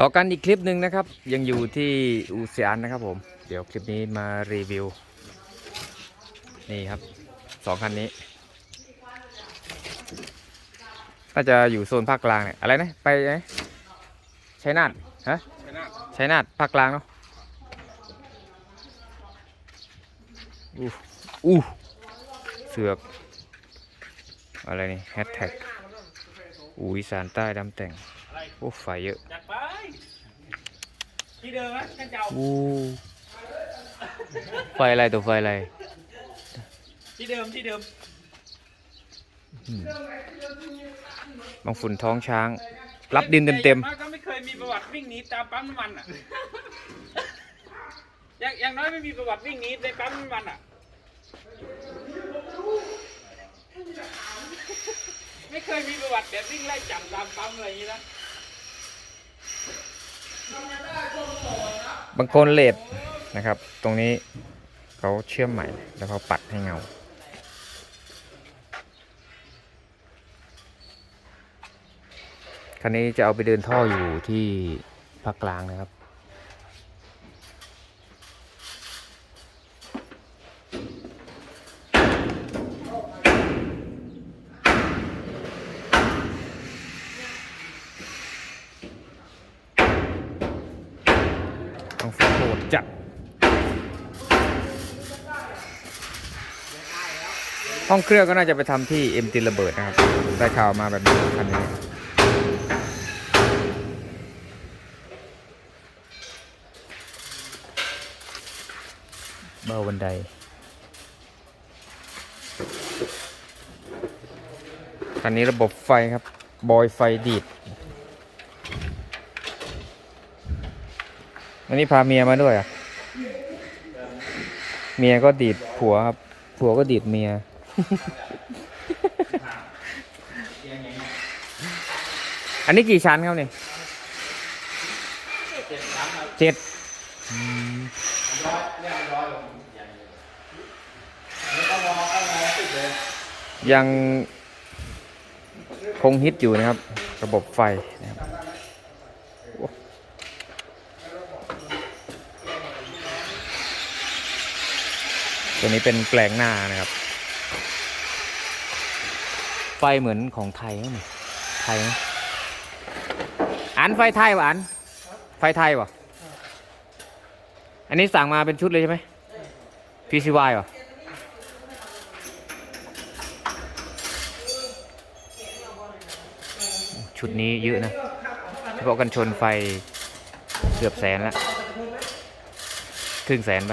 ต่อกันอีกคลิปหนึ่งนะครับ ยังอยู่ที่อุสยนนะครับผม เดี๋ยวคลิปนี้มารีวิว นี่ครับสองคันนี้น่าจะอยู่โซนภาคกลางเนี่ยอะไรนะไปไหนชัยนาทฮะชนะชัยนาทภาคกลางเนาะอู้อู้เสือกอะไรนี่แฮชแท็ก อูอีสานใต้ดำแต่งอะไรโอ้ไฟเยอะจัดไปที่เดิมนะท่านเจ้าอู้ไฟอะไรตัวไฟอะไร ที่เดิมที่เดิมบางฝุ่นท้องช้าง รับดินเต็มเต็มแต่อย่างน้อยก็ไม่เคยมีประวัติวิ่งหนีตามปั๊มน้ำมันอะอย่างอย่างน้อยไม่มีประวัติวิ่งหนีในปั๊มน้ำมันอะ ไม่เคยมีประวัติแบบวิ่งไล่จับตามปั๊มอะไรอย่างนี้นะบางคนเลดนะครับ ตรงนี้เขาเชื่อมใหม่แล้วเขาปัดให้เงา คันนี้จะเอาไปเดินท่ออยู่ที่ภาคกลางนะครับ ต้องโหดจัดห้องเครื่องก็น่าจะไปทำที่เอ็มติระเบิดนะครับ ได้ข่าวมาแบบนี้คันนี้เบาบันไดคันนี้ระบบไฟครับ บอยไฟดีด วันนี้พาเมียมาด้วยอะ เมียก็ดีดผัวครับ ผัวก็ดีดเมีย อันนี้กี่ชั้นครับเนี่ยเจ็ดอืมยังคงฮิตอยู่นะครับ ระบบไฟนะครับ ตัวนี้เป็นแปลงหน้านะครับ ไฟเหมือนของไทยไหมไทยไหมอันไฟไทยวะอัน ไฟไทยวะอันนี้สั่งมาเป็นชุดเลยใช่ไหม PCY วะชุดนี้เยอะนะ เฉพาะกันชนไฟเกือบแสนละครึ่งแสนไป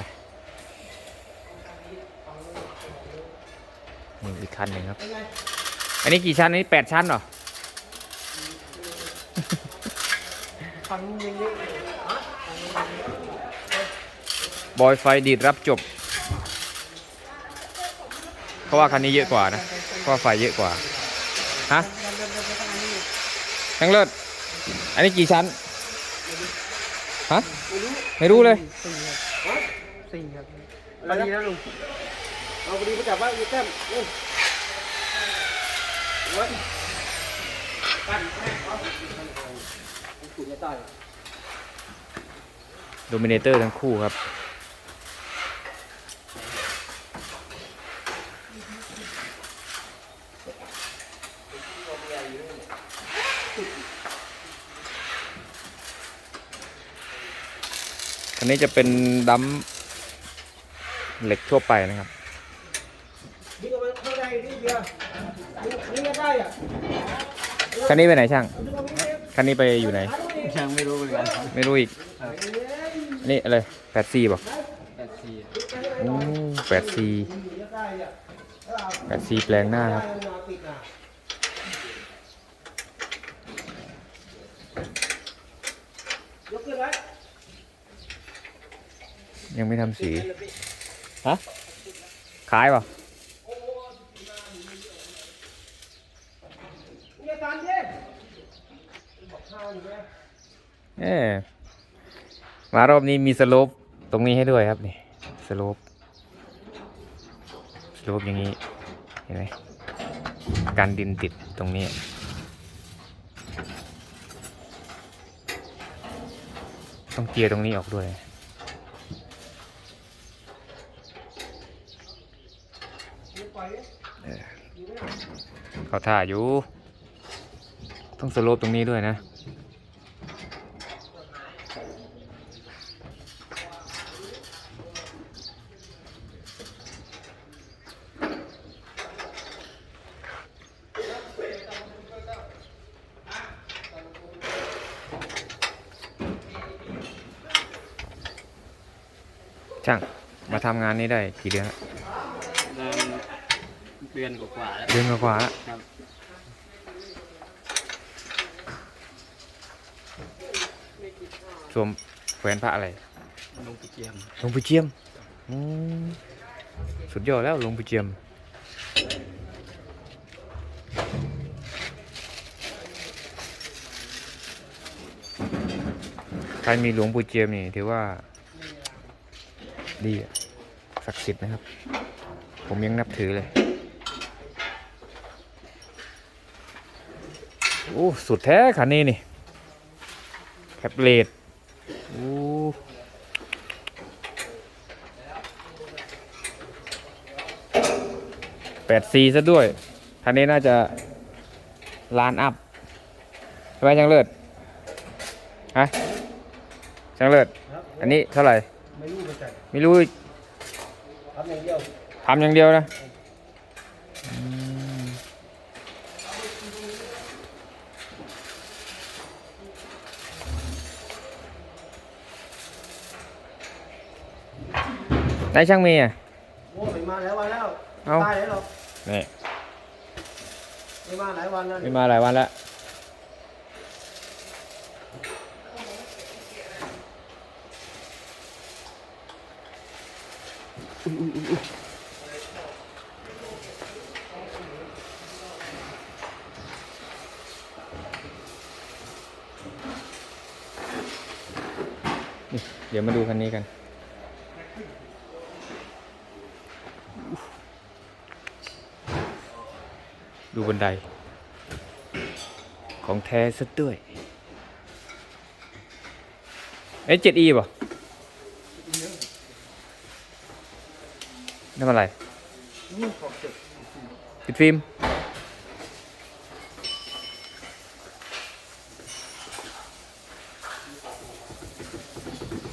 นี่อีกคันหนึ่งครับ อันนี้กี่ชั้นอันนี้แปดชั้นเหรอบอยไฟดีดรับจบ เพราะว่าคันนี้เยอะกว่านะเพราะไฟเยอะกว่า ฮะทั้งเลิศ อันนี้กี่ชั้น ฮะ ไม่รู้เลยสี่ครับพอดีนะลุงเอาพ อดีมาจับว่าอีแต้มนี่ไว้ปั้นแม่เอาขุดไม่ได้โดมิเนเตอร์ทั้งคู่ครับอันนี้จะเป็นดัมเหล็กทั่วไปนะครับ นี่ก็เข้าได้นี่เดียวนี่ก็ได้อะ คันนี้ไปไหนช่าง คันนี้ไปอยู่ไหน ยังไม่รู้เหมือนกันไม่รู้อีก นี่อะไรแปดซีบอกแปดสี่แปดซีแปดซีแปลงหน้าครับยกขึ้นไว้ยังไม่ทำสี ฮะ ขายเปล่ะ นี่ตามเย็นเออมารอบนี้มีสโลปตรงนี้ให้ด้วยครับนี่สโลปสโลปอย่างนี้เห็นไหมกันดินติดตรงนี้ต้องเจียร์ตรงนี้ออกด้วยเออเขาท่าอยู่ ต้องสโลปตรงนี้ด้วยนะช่างมาทำงานนี้ได้กี่เดือนละเดินเดือนกว่าๆแล้วเดือนกว่าๆแล้ว ครับ สวมแขวนพระอะไรลงไปเจียมหลวงปู่เจียมอืมสุดยอดแล้วหลวงปู่เจียม ใครมีหลวงปู่เจียมนี่ถือว่า ดีอะศักดิ์สิทธิ์นะครับ ผมยังนับถือเลย โอ้ สุดแท้คันนี้นี่แคปเลด โอ้แปดซีซะด้วยคันนี้น่าจะล้านอัพใช่ไหมช่างเลิศฮะช่างเลิศครับอันนี้เท่าไหร่ ไม่รู้เหมือนกันไม่รู้อีกทำอย่างเดียวทำอย่างเดียวนะ ไหนช่างมีอะโอ้ไม่มาหลายวันแล้วเอ้าตายแล้วหรอนี่ไม่มาหลายวันแล้วไม่มาหลายวันแล้วนี่เดี๋ยวมาดูคันนี้กัน ดูบันได ของแท้ซะด้วยเอ้เจ็ดอีป่ะนั่นอะไรปิดฟิล์ม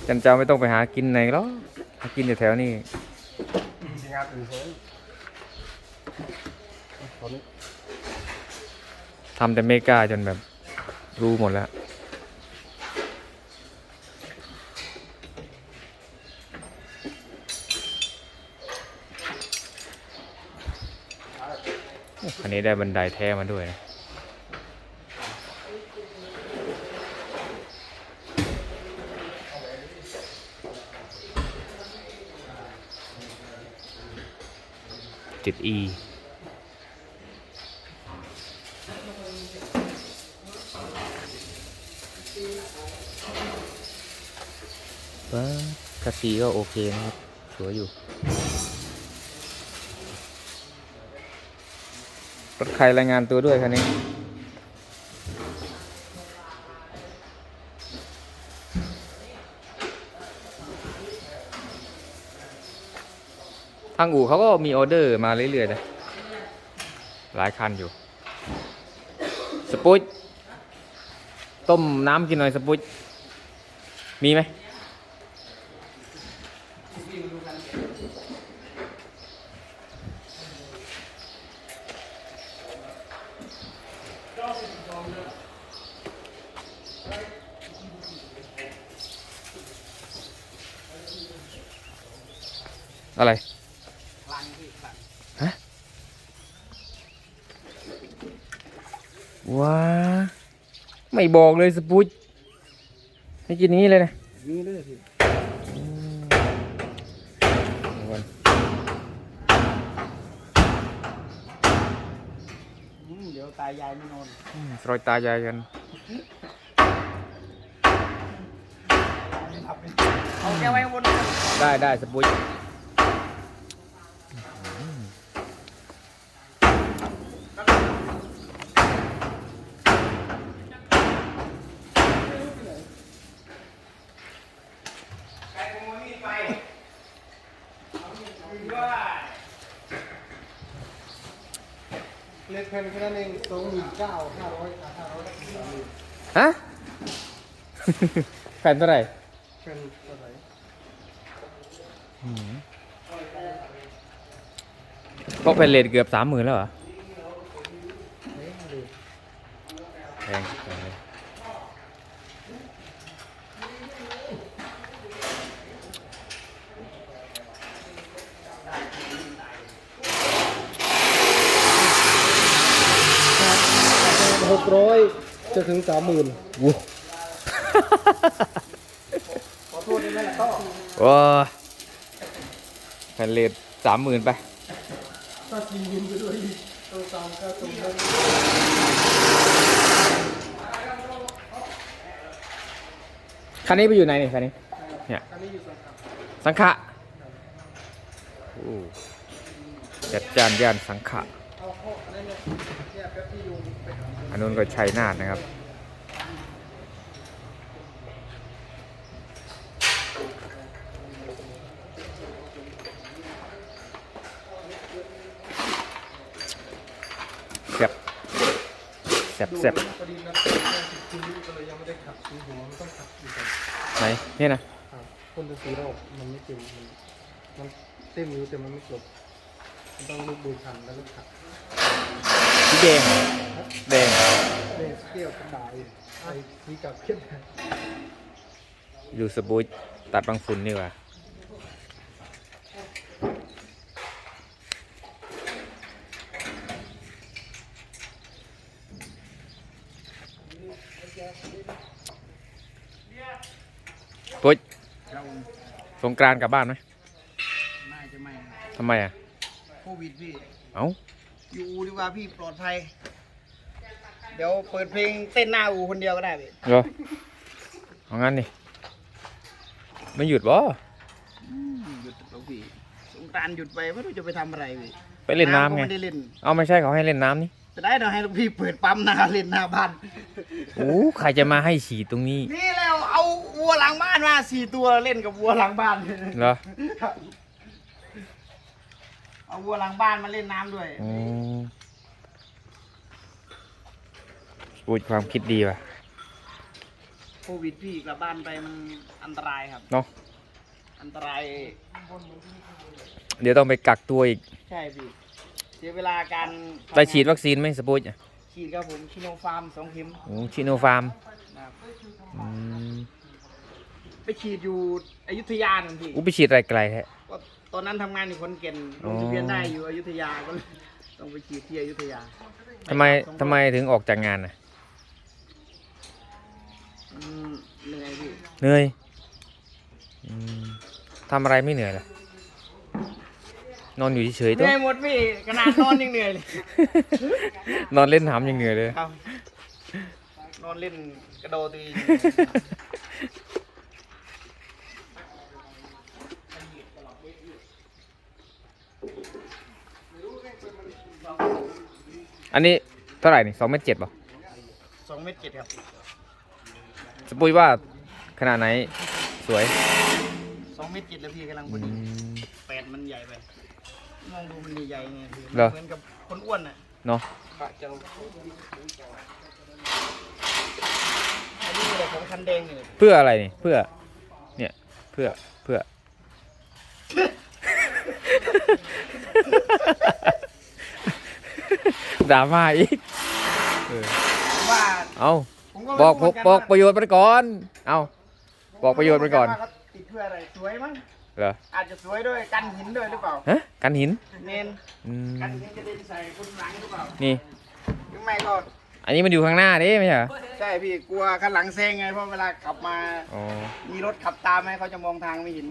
จันเจ้าไม่ต้องไปหากินไหนหรอกหากินอยู่แถวนี้ ตอนนี้ทำแต่เมกาจนแบบรู้หมดแล้ว อันนี้ได้บันไดแท้มาด้วยนะจิตอี ว้ากระสีก็โอเคนะครับ สวยอยู่ รถใครรายงานตัวด้วยคันนี้ทางอู่เขาก็มีออเดอร์มาเรื่อยๆนะหลายคันอยู่ สปุตต้มน้ำกินหน่อยสปุตมีไหม อะไรฮะว้าไม่บอกเลยสปุตให้กินนี้เลยนะนี่เลยสิอืมเดี๋ยวตายายไม่นอนรอยตายายกันเอาแกไว้บนได้ได้สปุต แผ่นแค่นั้นเองสองหมื่นเก้าห้าร้อยห้าร้อยสามหมื่นฮะแผ่นเท่าไหร่แผ่นเท่าไหร่ก็เป็นเลทเกือบสามหมื่นแล้วเหรอเฮ้ยดูแพงแพงเลย หกร้อยจะถึงสามหมื่นวู้ขอโทษด้วยนะก็ว้าแผ่นเลทสามหมื่นไปถ้ากินยินไปด้วยต้องตามค่าตรงนั้นคันนี้ไปอยู่ไหนเนี่ยคันนี้ เนี่ยอันนี้อยู่สังกัดสังขะโอ้จัดจานย่านสังขะเอาข้ออันนั้นเนี่ยเนี่ยแป๊บที่ยุงไปหา อันนู้นก็ชัยนาทนะครับแซ่บแซ่บแซ่บพอดีนะคืนนี้ก็เลยยังไม่ได้ขัดสีหัวมันต้องขัดอยู่ก่อนไหนนี่นะ ครับคนจะสีรอบมันไม่เต็มมันมันเต็มอยู่แต่มันไม่กลบมันต้องลูกดูทันแล้วก็ขัด สีแดงแดงเลสเกลียวกระดาษไอ้สีกับเข้มดูสบู่ตัดบางฝุ่นนี่ว่าปุ๊ยสงกรานต์กลับบ้านไหมน่าจะไม่ทำไมอะ โควิดพี่ เอ้า อยู่อูดีกว่าพี่ปลอดภัย เดี๋ยวเปิดเพลงเต้นหน้าอูคนเดียวก็ได้พี่เหรอเอางั้นนี่ไม่หยุดบ่หยุดแล้วพี่สงกรานต์หยุดไปไม่รู้จะไปทำอะไรพี่ไปเล่นน้ำไง ก็ไม่ได้เล่นเอาไม่ใช่เขาให้เล่นน้ำนี่จะได้เราให้ลูกพี่เปิดปั๊มหน้าเล่นหน้าบ้าน โอ้ใครจะมาให้ฉีดตรงนี้นี่แล้วเอาวัวหลังบ้านมาสี่ตัวเล่นกับวัวหลังบ้าน เหรอ เอาวัวหลังบ้านมาเล่นน้ำด้วยอืมพูดความคิดดีว่ะโควิดพี่กลับบ้านไปมันอันตรายครับ เนาะอันตราย เดี๋ยวต้องไปกักตัวอีก ใช่พี่เสียเวลาการได้ฉีดวัคซีนไหมสปุยอะฉีดครับผมชิโนฟาร์มสองเข็มโอ้ชิโนฟาร์มนะครับอืมไปฉีดอยู่อยุธยาหนึ่งพี่ อู้ไปฉีดอะไรไกลแท้ก็ ตอนนั้นทำงานอยู่ขอนแก่นลอ๋องทะเบียนได้อยู่อยุธยาก็เลยต้องไปฉีดที่อยุธยาทำไมทำไมถึงออกจากงานอะอืมเหนื่อยพี่เหนื่อยอืมทำอะไรไม่เหนื่อยล่ะนอนอยู่เฉยๆเหตัว นื่อยหมดพี่ขนาดนอนยังเหนื่อยเลย นอนเล่นหามยังเหนื่อยเลย ครับนอนเล่นกระโดดตี อันนี้เท่าไหร่นี่สองเมตรเจ็ดป่ะสองเมตรเจ็ดครับสปุยว่าขนาดไหนสวยสองเมตรเจ็ดแล้วพี่กำลังพอือดีมแปดมันใหญ่ไปมองดูมันใหญ่ๆไงพี่เหรอเหมือนกับคนอ้วนน่ะเนาะอันนี้เลยของคันแดงนี่เลยเพื่ออะไรนี่เพื่อ เนี่ยเพื่อเพื่อ ดราม่าอีกเออว่าเอาผมก็บอกไม่รู้เหมืนนบอกว่าประโยชน์ไปก่อน เอา บอกประโยชน์ไปก่อน ว่าเขาติดเพื่ออะไรสวยมั้งเหรออาจจะสวยด้วยกันหินด้วยหรือเปล่าฮะกันหินเนนอืมกันหินจะเด็นใส่คนหลังหรือเปล่านี่ หรือไม่ก็อันนี้มันอยู่ข้างหน้าดิไม่ใช่เหรอใช่พี่กลัวข้างหลังแซงไงเพราะเวลาขับมา อ๋อมีรถขับตามไหมเขาจะมองทางไม่เห็น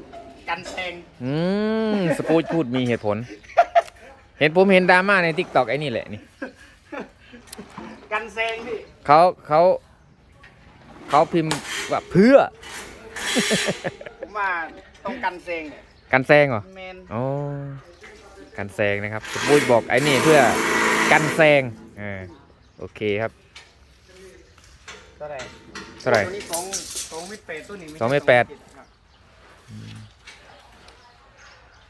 กันแซงอืมสปูดพูดมีเหตุผล เห็นผมเห็นดราม่าในทิกตอกไอ้นี่แหละนี่ กันแซงพี่เขาเขาเขาพิมพ์ว่าเพื่อ ผมว่าต้องกันแซงเนี่ยกันแซงเหรอแมนอ๋อกันแซงนะครับสปุยบอกไอ้นี่เพื่อกันแซงเออโอเคครับเท่าไหร่เท่าไหร่ ตัวนี้สองสองเมตรแปดตัวนี้สองเมตรแปด ครับ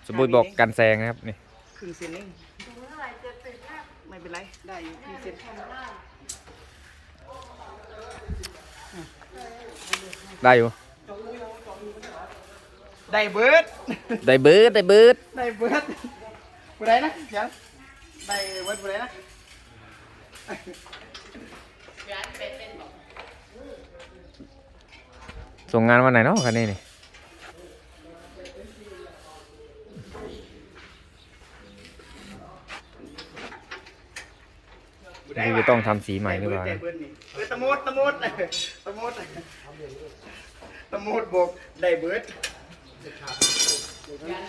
สปุยบอกกันแซงนะครับนี่ครึ่งเซนเองถุง เท่าไหร่เจ็ดสิบห้าไม่เป็นไร ได้อยู่พี่เซ็นได้อยู่ ได้เบิร์ดได้เบิร์ดได้เบิร์ดได้เบิร์ดผู้ใดนะยังได้เบิร์ดผู้ใดนะส่งงานวันไหนเนาะคันนี้นี่ นี่จะต้องทำสีใหม่หรือเปล่าได้นะเบิร์ดนี่เออตะโมดตะโมดตะโมดตะโมดบอกได้เบิร์ด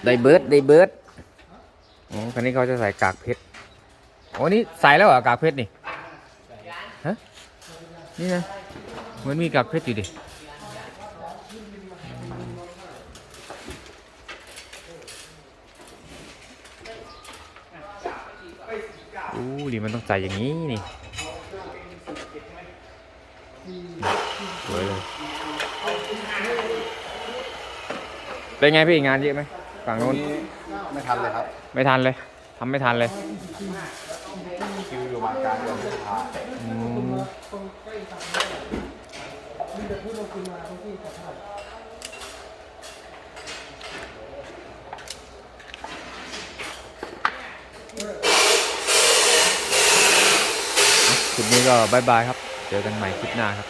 ได้เบิร์ดได้เบิร์ดอ๋อคันนี้เขาจะใส่กากเพชรโอ้นี่ใส่แล้วเหรอกากเพชรนี่ฮะนี่นะเหมือนมีกากเพชรอยู่ดิ อู้ดิมันต้องใส่อย่างนี้นี่สวยเลยเป็นไงพี่งานเยอะไหมฝั่งโน้นไม่ทันเลยครับ ไม่ทันเลยทำไม่ทันเลยคิวอยู่มากลางเดือนพฤษภาอืม ลิปนี้ก็บายบายครับ เจอกันใหม่คลิปหน้าครับ